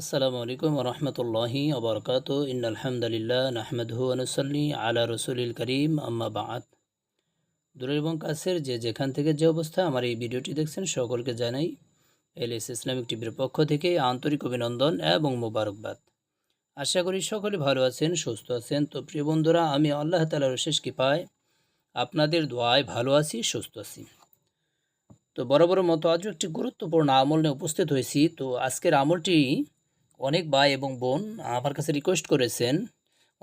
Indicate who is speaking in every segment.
Speaker 1: আসসালামু আলাইকুম রহমতুল্লাহি আবরকাত ইন আলহামদুলিল্লাহ নাহমদহু আনুসল্লি আলা রসুলিল করিম। আম্মা বাদ। দূর এবং কাছের যে যেখান থেকে যে অবস্থা, আমার এই ভিডিওটি দেখছেন সকলকে জানাই এল ইসলামিক টিভির পক্ষ থেকে আন্তরিক অভিনন্দন এবং মোবারকবাদ। আশা করি সকলে ভালো আছেন, সুস্থ আছেন। তো প্রিয় বন্ধুরা, আমি আল্লাহ তালার শেষ কৃপায় আপনাদের দোয়ায় ভালো আছি, সুস্থ আছি। তো বরাবর মতো আজও একটি গুরুত্বপূর্ণ আমল নিয়ে উপস্থিত হয়েছি। তো আজকের আমলটি অনেক ভাই এবং বোন আমার কাছে রিকোয়েস্ট করেছেন,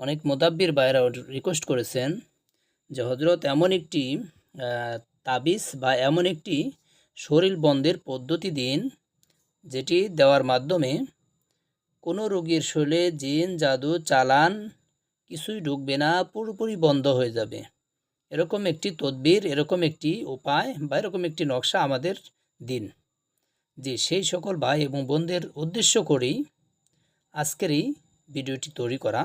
Speaker 1: অনেক মোদাব্বির ভাইয়েরা রিকোয়েস্ট করেছেন যে হজরত এমন একটি তাবিজ বা এমন একটি শরীর বন্ধের পদ্ধতি দিন, যেটি দেওয়ার মাধ্যমে কোনো রোগীর শরীরে জিন, জাদু, চালান কিছুই ঢুকবে না, পুরোপুরি বন্ধ হয়ে যাবে। এরকম একটি তদবির, এরকম একটি উপায় বা এরকম একটি নকশা আমাদের দিন। যে সেই সকল ভাই এবং বোনদের উদ্দেশ্য করেই আজকের এই ভিডিওটি তৈরি করা।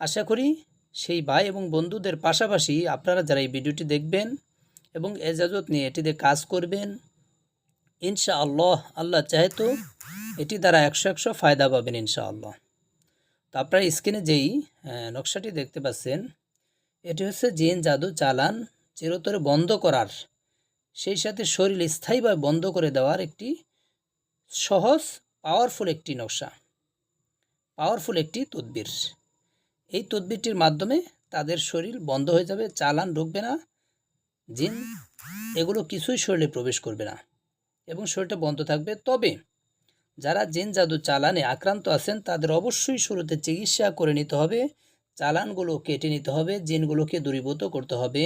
Speaker 1: আশা করি সেই ভাই এবং বন্ধুদের পাশাপাশি আপনারা যারা এই ভিডিওটি দেখবেন এবং এজাজত নিয়ে এটিতে কাজ করবেন ইনশা আল্লাহ আল্লাহ চাহে তো এটি দ্বারা একশো একশো ফায়দা পাবেন ইনশা আল্লাহ তো আপনারা স্ক্রিনে যেই নকশাটি দেখতে পাচ্ছেন, এটি হচ্ছে জিন জাদু চালান চিরতরে বন্ধ করার, সেই সাথে শরীর স্থায়ীভাবে বন্ধ করে দেওয়ার একটি সহজ পাওয়ারফুল একটি নকশা। পাওয়ারফুল একটি তদবির। এই তদবিরটির মাধ্যমে তাদের শরীর বন্ধ হয়ে যাবে, চালান ঢুকবে না, জিন এগুলো কিছুই শরীরে প্রবেশ করবে না এবং শরীরটা বন্ধ থাকবে। তবে যারা জিন জাদু চালানে আক্রান্ত আছেন, তাদের অবশ্যই শুরুতে চিকিৎসা করে নিতে হবে, চালানগুলো কেটে নিতে হবে, জিনগুলোকে দূরীভূত করতে হবে।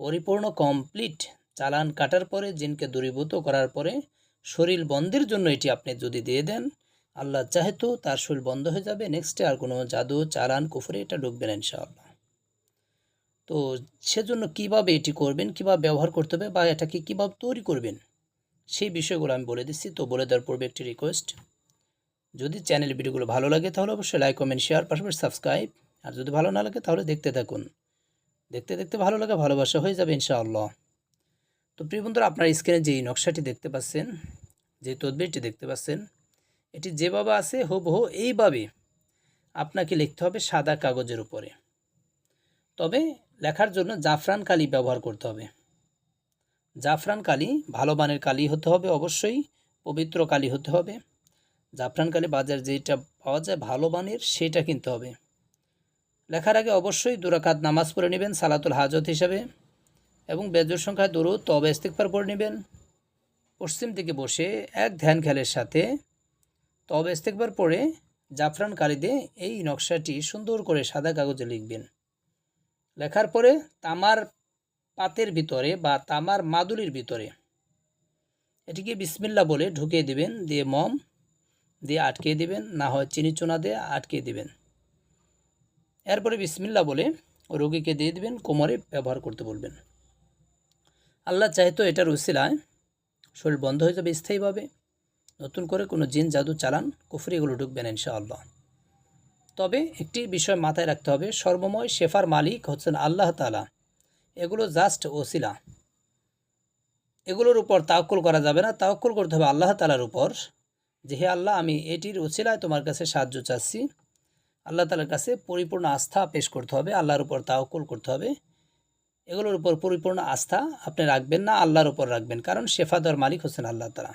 Speaker 1: পরিপূর্ণ কমপ্লিট চালান কাটার পরে, জিনকে দূরীভূত করার পরে শরীর বন্ধের জন্য এটি আপনি যদি দিয়ে দেন আল্লাহ চাহেতো তার শরীর বন্ধ হয়ে যাবে নেক্সটে আর কোনো জাদু, চালান, কুফরে, এটা ঢুকবে না ইনশাআল্লাহ। তো সেজন্য কীভাবে এটি করবেন, কীভাবে ব্যবহার করতে হবে বা এটাকে কীভাবে তৈরি করবেন, সেই বিষয়গুলো আমি বলে দিচ্ছি। তো বলে দেওয়ার পূর্বে একটি রিকোয়েস্ট যদি চ্যানেল ভিডিওগুলো ভালো লাগে তাহলে অবশ্যই লাইক কমেন্ট শেয়ার পাশাপাশি সাবস্ক্রাইব আর যদি ভালো না লাগে তাহলে দেখতে থাকুন। দেখতে দেখতে ভালো লাগে, ভালোবাসা হয়ে যাবে ইনশাআল্লাহ। তো প্রিয় বন্ধুরা, আপনার স্ক্রিনে যেই নকশাটি দেখতে পাচ্ছেন যে তদবিরটি দেখতে পাচ্ছেন এটি যেভাবে আছে, হুবহু এইভাবে আপনাকে লিখতে হবে সাদা কাগজের উপরে। তবে লেখার জন্য জাফরান কালি ব্যবহার করতে হবে। জাফরান কালি ভালো মানের কালি হতে হবে অবশ্যই, পবিত্র কালি হতে হবে। জাফরান কালি বাজার যেটা পাওয়া যায় ভালো মানের সেটা কিনতে হবে। লেখার আগে অবশ্যই দুরাকাত নামাজ পড়ে নেবেন, সালাতুল হাজত হিসাবে, এবং বেজর সংখ্যায় দরুদ তবে ইস্তিকবার পড়ে নেবেন। পশ্চিম দিকে বসে এক ধ্যান খেলের সাথে তবে ইস্তেকবার পরে জাফরান কালিদে এই নকশাটি সুন্দর করে সাদা কাগজে লিখবেন। লেখার পরে তামার পাতের ভিতরে বা তামার মাদুলির ভিতরে এটিকে বিসমিল্লা বলে ঢুকিয়ে দিবেন, দিয়ে মম দিয়ে আটকে দিবেন, না হয় চিনি চুনা দিয়ে আটকে দিবেন। এরপরে বিসমিল্লা বলে রোগীকে দিয়ে দিবেন, কোমরে ব্যবহার করতে বলবেন। আল্লাহ চাইতো এটার উসিলায় শরীর বন্ধ হয়ে যাবে, স্থায়ীভাবে। নতুন করে কোনো জিন, জাদু, চালান, কুফরি এগুলো ঢুকবে না ইনশাআল্লাহ। তবে একটি বিষয় মাথায় রাখতে হবে, সর্বময় শেফার মালিক হচ্ছেন আল্লাহ তালা এগুলো জাস্ট ওসিলা। এগুলোর উপর তাওকুল করা যাবে না তাওকুল করতে হবে আল্লাহ তালার উপর যে, হে আল্লাহ, আমি এটির ওসিলায় তোমার কাছে সাহায্য চাচ্ছি। আল্লাহ তালার কাছে পরিপূর্ণ আস্থা পেশ করতে হবে, আল্লাহর উপর তাওকুল করতে হবে। এগুলোর উপর পরিপূর্ণ আস্থা আপনি রাখবেন না, আল্লাহর উপর রাখবেন, কারণ শেফা দেওয়ার মালিক হচ্ছেন আল্লাহ তালা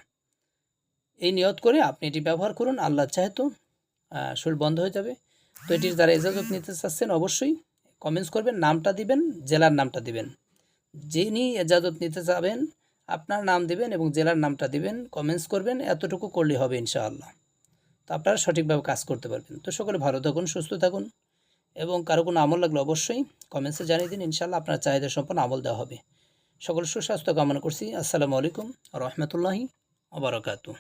Speaker 1: এই নিয়ত করে আপনি এটি ব্যবহার করুন আল্লাহ চাহেতো আহ, শরীর বন্ধ হয়ে যাবে। তো এটির যারা ইজাজত নিতে চাচ্ছেন অবশ্যই কমেন্টস করবেন নামটা দিবেন জেলার নামটা দিবেন। যিনি এজাজত নিতে চাবেন আপনার নাম দিবেন এবং জেলার নামটা দিবেন কমেন্টস করবেন এতটুকু করলে হবে ইনশাআল্লাহ। তো আপনারা সঠিকভাবে কাজ করতে পারবেন। তো সকলে ভালো থাকুন সুস্থ থাকুন এবং কারও কোনো আমল লাগলে অবশ্যই কমেন্টসে জানিয়ে দিন ইনশাআল্লাহ আপনার চাহিদা সম্পন্ন আমল দেওয়া হবে। সকল সুস্বাস্থ্য কামনা করছি। আসসালামু আলাইকুম রহমতুল্লাহি আবরকাতু